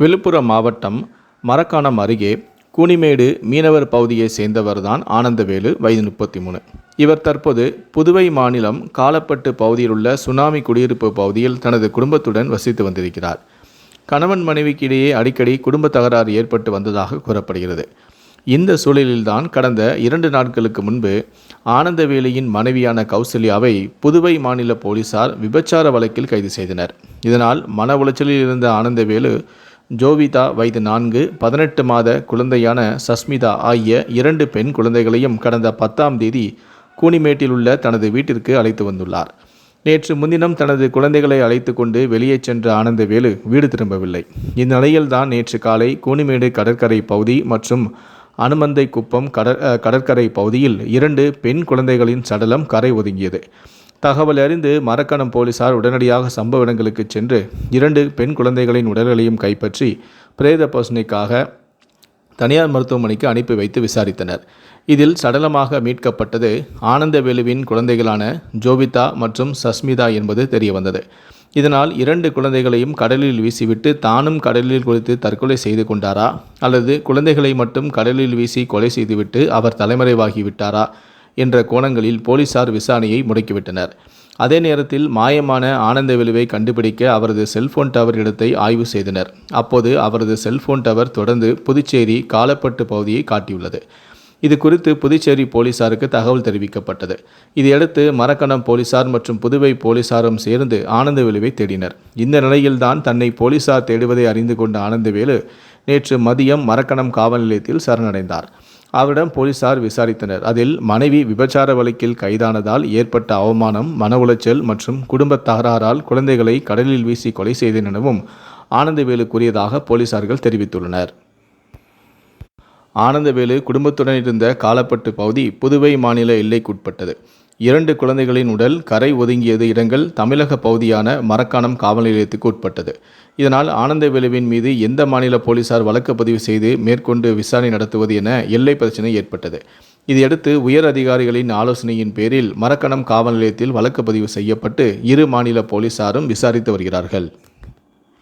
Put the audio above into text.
விழுப்புரம் மாவட்டம் மரக்காணம் அருகே கூனிமேடு மீனவர் பகுதியைச் சேர்ந்தவர்தான் ஆனந்தவேலு வயது முப்பத்தி மூணு இவர் தற்போது புதுவை மாநிலம் காலப்பட்டு பகுதியில் உள்ள சுனாமி குடியிருப்பு பகுதியில் தனது குடும்பத்துடன் வசித்து வந்திருக்கிறார். கணவன் மனைவிக்கு இடையே அடிக்கடி குடும்ப தகராறு ஏற்பட்டு வந்ததாக கூறப்படுகிறது. இந்த சூழலில்தான் கடந்த இரண்டு நாட்களுக்கு முன்பு ஆனந்தவேலியின் மனைவியான கௌசல்யாவை புதுவை மாநில போலீசார் விபச்சார வழக்கில் கைது செய்தனர். இதனால் மன உளைச்சலில் இருந்த ஆனந்தவேலு ஜோவிதா வயது நான்கு பதினெட்டு மாத குழந்தையான சஸ்மிதா ஆகிய இரண்டு பெண் குழந்தைகளையும் கடந்த பத்தாம் தேதி கூனிமேட்டில் உள்ள தனது வீட்டிற்கு அழைத்து வந்துள்ளார். நேற்று முன்தினம் தனது குழந்தைகளை அழைத்து கொண்டு வெளியே சென்ற ஆனந்தவேலு வீடு திரும்பவில்லை. இந்நிலையில்தான் நேற்று காலை கூனிமேடு கடற்கரை பகுதி மற்றும் அனுமந்தை குப்பம் கடற் கடற்கரை பகுதியில் இரண்டு பெண் குழந்தைகளின் சடலம் கரை ஒதுங்கியது. தகவல் அறிந்து மரக்கணம் போலீசார் உடனடியாக சம்பவ இடங்களுக்கு சென்று இரண்டு பெண் குழந்தைகளின் உடல்களையும் கைப்பற்றி பிரேத பசுனைக்காக தனியார் மருத்துவமனைக்கு அனுப்பி வைத்து விசாரித்தனர். இதில் சடலமாக மீட்கப்பட்டது ஆனந்தவேலுவின் குழந்தைகளான ஜோவிதா மற்றும் சஸ்மிதா என்பது தெரியவந்தது. இதனால் இரண்டு குழந்தைகளையும் கடலில் வீசிவிட்டு தானும் கடலில் குளித்து தற்கொலை செய்து கொண்டாரா? அல்லது குழந்தைகளை மட்டும் கடலில் வீசி கொலை செய்துவிட்டு அவர் தலைமறைவாகிவிட்டாரா என்ற கோணங்களில் போலீசார் விசாரணையை முடக்கிவிட்டனர். அதே நேரத்தில் மாயமான ஆனந்த விழுவை கண்டுபிடிக்க அவரது செல்போன் டவர் இடத்தை ஆய்வு செய்தனர். அப்போது அவரது செல்போன் டவர் தொடர்ந்து புதுச்சேரி காலப்பட்டு பகுதியை காட்டியுள்ளது. இது குறித்து புதுச்சேரி போலீசாருக்கு தகவல் தெரிவிக்கப்பட்டது. இதையடுத்து மரக்கணம் போலீசார் மற்றும் புதுவை போலீசாரும் சேர்ந்து ஆனந்தவேலுவை தேடினர். இந்த நிலையில்தான் தன்னை போலீசார் தேடுவதை அறிந்து கொண்ட ஆனந்தவேலு நேற்று மதியம் மரக்கணம் காவல் நிலையத்தில் சரணடைந்தார். அவரிடம் போலீசார் விசாரித்தனர். அதில் மனைவி விபச்சார வழக்கில் கைதானதால் ஏற்பட்ட அவமானம் மன உளைச்சல் மற்றும் குடும்ப தகராறால் குழந்தைகளை கடலில் வீசி கொலை செய்தேன் எனவும் ஆனந்தவேலு கூறியதாக போலீசார்கள் தெரிவித்துள்ளனர். ஆனந்தவேலு குடும்பத்துடன் இருந்த காலப்பட்டு பகுதி புதுவை மாநில எல்லைக்குட்பட்டது. இரண்டு குழந்தைகளின் உடல் கரை ஒதுங்கியது இடங்கள் தமிழக பகுதியான மரக்காணம் காவல் நிலையத்துக்கு உட்பட்டது. இதனால் ஆனந்தவேலுவின் மீது எந்த மாநில போலீசார் வழக்கு பதிவு செய்து மேற்கொண்டு விசாரணை நடத்துவது என எல்லை பிரச்சினை ஏற்பட்டது. இதையடுத்து உயர் அதிகாரிகளின் ஆலோசனையின் பேரில் மரக்கணம் காவல் நிலையத்தில் வழக்கு பதிவு செய்யப்பட்டு இரு மாநில போலீசாரும் விசாரித்து வருகிறார்கள்.